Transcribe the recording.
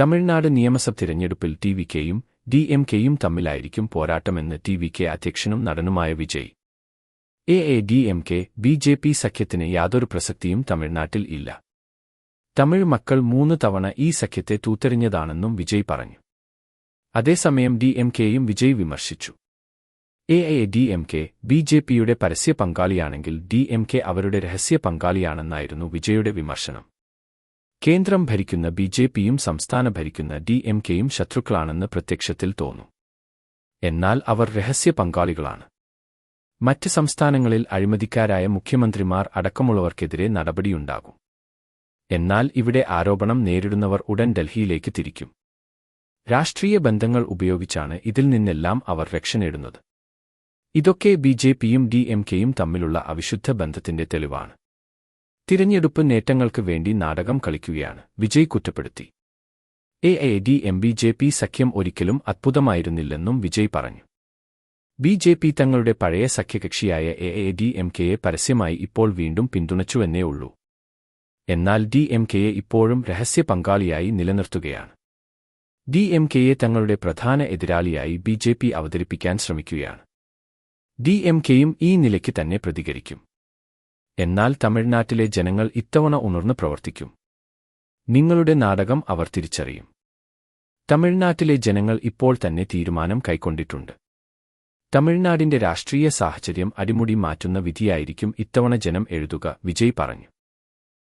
തമിഴ്നാട് നിയമസഭ തിരഞ്ഞെടുപ്പിൽ T V കെയും ഡി എം കെയും തമ്മിലായിരിക്കും പോരാട്ടമെന്ന് ടി വി കെ അധ്യക്ഷനും നടനുമായ Vijay. A A D M K B J P സഖ്യത്തിന് യാതൊരു പ്രസക്തിയും തമിഴ്നാട്ടിൽ ഇല്ല. തമിഴ് മക്കൾ മൂന്ന് തവണ ഈ സഖ്യത്തെ തൂത്തെറിഞ്ഞതാണെന്നും വിജയ് പറഞ്ഞു. അതേസമയം ഡി എം കെയും വിജയ് വിമർശിച്ചു. A A D M K B J പിയുടെ പരസ്യ പങ്കാളിയാണെങ്കിൽ ഡി എം കെ അവരുടെ രഹസ്യ പങ്കാളിയാണെന്നായിരുന്നു വിജയുടെ വിമർശനം. കേന്ദ്രം ഭരിക്കുന്ന ബി ജെ പിയും സംസ്ഥാന ഭരിക്കുന്ന ഡി എം കെയും ശത്രുക്കളാണെന്ന് പ്രത്യക്ഷത്തിൽ തോന്നും. എന്നാൽ അവർ രഹസ്യ പങ്കാളികളാണ്. മറ്റ് സംസ്ഥാനങ്ങളിൽ അഴിമതിക്കാരായ മുഖ്യമന്ത്രിമാർ അടക്കമുള്ളവർക്കെതിരെ നടപടിയുണ്ടാകും. എന്നാൽ ഇവിടെ ആരോപണം നേരിടുന്നവർ ഉടൻ ഡൽഹിയിലേക്ക് തിരിക്കും. രാഷ്ട്രീയ ബന്ധങ്ങൾ ഉപയോഗിച്ചാണ് ഇതിൽ നിന്നെല്ലാം അവർ രക്ഷ നേടുന്നത്. ഇതൊക്കെ ബി ജെ പിയും ഡി എം കെയും തമ്മിലുള്ള അവിശുദ്ധ ബന്ധത്തിന്റെ തെളിവാണ്. തിരഞ്ഞെടുപ്പ് നേട്ടങ്ങൾക്ക് വേണ്ടി നാടകം കളിക്കുകയാണ്. വിജയ് കുറ്റപ്പെടുത്തി. A A D M B J P സഖ്യം ഒരിക്കലും അത്ഭുതമായിരുന്നില്ലെന്നും വിജയ് പറഞ്ഞു. ബി ജെ പി തങ്ങളുടെ പഴയ സഖ്യകക്ഷിയായ എ എ ഡി എം കെയെ പരസ്യമായി ഇപ്പോൾ വീണ്ടും പിന്തുണച്ചുവെന്നേ ഉള്ളൂ. എന്നാൽ ഡി എം കെയെ ഇപ്പോഴും രഹസ്യ പങ്കാളിയായി നിലനിർത്തുകയാണ്. ഡി എം കെയെ തങ്ങളുടെ പ്രധാന എതിരാളിയായി ബി ജെ പി അവതരിപ്പിക്കാൻ ശ്രമിക്കുകയാണ്. ഡി എം കെയും ഈ നിലയ്ക്ക് തന്നെ പ്രതികരിക്കും. എന്നാൽ തമിഴ്നാട്ടിലെ ജനങ്ങൾ ഇത്തവണ ഉണർന്ന് പ്രവർത്തിക്കും. നിങ്ങളുടെ നാടകം അവർ തിരിച്ചറിയും. തമിഴ്നാട്ടിലെ ജനങ്ങൾ ഇപ്പോൾ തന്നെ തീരുമാനം കൈക്കൊണ്ടിട്ടുണ്ട്. തമിഴ്നാടിന്റെ രാഷ്ട്രീയ സാഹചര്യം അടിമുടി മാറ്റുന്ന വിധിയായിരിക്കും ഇത്തവണ ജനം എഴുതുക വിജയ് പറഞ്ഞു.